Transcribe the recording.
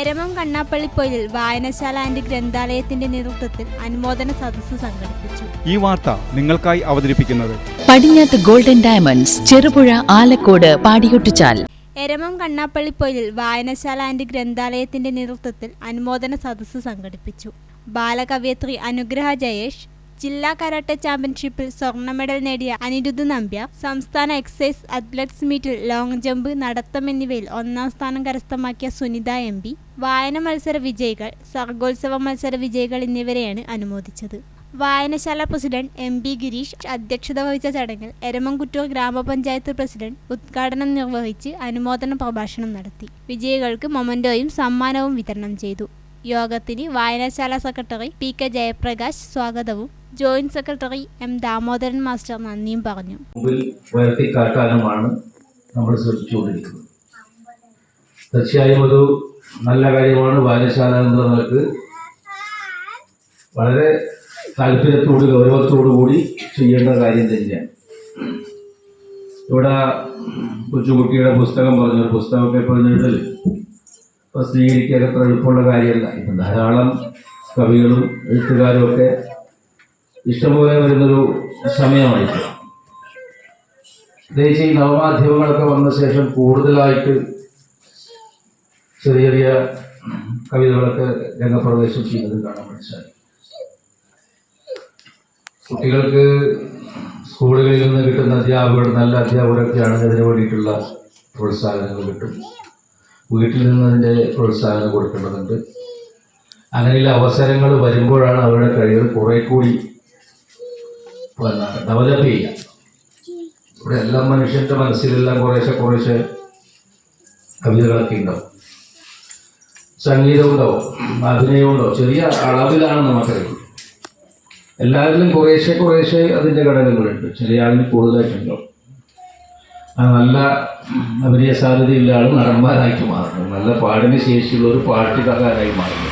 എരമം കണ്ണാപ്പള്ളിപ്പൊയിലിൽ വായനശാല ആൻഡ് ഗ്രന്ഥാലയത്തിന്റെ നേതൃത്വത്തിൽ അനുമോദന സദസ്സ് സംഘടിപ്പിച്ചു. ഈ വാർത്ത നിങ്ങൾക്കായി അവതരിപ്പിക്കുന്നത് പടിഞ്ഞാത്ത് ഗോൾഡൻ ഡയമണ്ട്സ് ചെറുപുഴ ആലക്കോട് പാടിയൊട്ടിച്ചാൽ. എരമം കണ്ണാപ്പള്ളിപ്പൊയിലിൽ വായനശാല ആൻഡ് ഗ്രന്ഥാലയത്തിന്റെ നേതൃത്വത്തിൽ അനുമോദന സദസ്സ് സംഘടിപ്പിച്ചു. ബാലകവയത്രി അനുഗ്രഹ ജയേഷ് ജില്ലാ കരാട്ടെ ചാമ്പ്യൻഷിപ്പിൽ സ്വർണ മെഡൽ നേടിയ അനിരുദ്ധ് നമ്പ്യ സംസ്ഥാന എക്സൈസ് അത്ലറ്റ്സ് മീറ്റിൽ ലോങ് ജമ്പ് നടത്തം എന്നിവയിൽ ഒന്നാം സ്ഥാനം കരസ്ഥമാക്കിയ സുനിത എം പി വായന മത്സര വിജയികൾ സർഗോത്സവ മത്സര വിജയികൾ എന്നിവരെയാണ് അനുമോദിച്ചത്. വായനശാല പ്രസിഡന്റ് എം പി ഗിരീഷ് അധ്യക്ഷത വഹിച്ച ചടങ്ങിൽ എരമംകുറ്റൂർ ഗ്രാമപഞ്ചായത്ത് പ്രസിഡന്റ് ഉദ്ഘാടനം നിർവഹിച്ച് അനുമോദന പ്രഭാഷണം നടത്തി. വിജയികൾക്ക് മൊമന്റോയും സമ്മാനവും വിതരണം ചെയ്തു. യോഗത്തിന് വായനശാല സെക്രട്ടറി പി കെ ജയപ്രകാശ് സ്വാഗതവും joint secretary M Damodaran master നന്ദിയും പറഞ്ഞു. നമ്മൾ തീർച്ചയായും ഒരു നല്ല കാര്യമാണ് വായനശാല എന്ന നിലയ്ക്ക് വളരെ താല്പര്യത്തോട് ഗൗരവത്തോടു കൂടി ചെയ്യേണ്ട കാര്യം തന്നെയാണ്. ഇവിടെ കൊച്ചുകുട്ടിയുടെ പുസ്തകം പറഞ്ഞു പുസ്തകമൊക്കെ പറഞ്ഞിട്ട് പ്രസിദ്ധീകരിക്കാൻ അത്ര എളുപ്പമുള്ള കാര്യമല്ല. ഇപ്പം ധാരാളം കവികളും എഴുത്തുകാരും ഒക്കെ ഇഷ്ടംപോലെ വരുന്നൊരു സമയമായിരിക്കും. പ്രത്യേകിച്ച് ഈ നവമാധ്യമങ്ങളൊക്കെ വന്ന ശേഷം കൂടുതലായിട്ട് ചെറിയ ചെറിയ കവിതകളൊക്കെ രംഗപ്രവേശം ചെയ്യുന്നത് കാണാൻ മനസ്സിലായി കുട്ടികൾക്ക് സ്കൂളുകളിൽ നിന്ന് കിട്ടുന്ന അധ്യാപകർ നല്ല അധ്യാപകരൊക്കെയാണ് അതിന് വേണ്ടിയിട്ടുള്ള പ്രോത്സാഹനങ്ങൾ കിട്ടും. വീട്ടിൽ നിന്ന് അതിന്റെ പ്രോത്സാഹനം കൊടുക്കേണ്ടതുണ്ട്. അങ്ങനെയുള്ള അവസരങ്ങൾ വരുമ്പോഴാണ് അവരുടെ കഴിവ് കുറെ കൂടി ഡെവലപ്പ് ചെയ്യാം. ഇവിടെ എല്ലാ മനുഷ്യന്റെ മനസ്സിലെല്ലാം കുറേശ്ശെ കുറേശ്ശെ കവിതകളൊക്കെ ഉണ്ടാവും. സംഗീതം ഉണ്ടാവും അഭിനയം ഉണ്ടാവും. ചെറിയ അളവിലാണ് നമുക്കറിയുന്നത്. എല്ലാവരിലും കുറേശ്ശെ കുറേശ്ശെ അതിന്റെ ഘടകങ്ങളുണ്ട്. ചെറിയ ആളിന് കൂടുതലായിട്ടുണ്ടാവും. ആ നല്ല അഭിനയ സാധ്യതയുള്ള ആൾ നടന്മാരായിട്ട് മാറുന്നു. നല്ല പാടിന് ശേഷിയുള്ള ഒരു പാട്ടുകാരായി മാറുന്നു.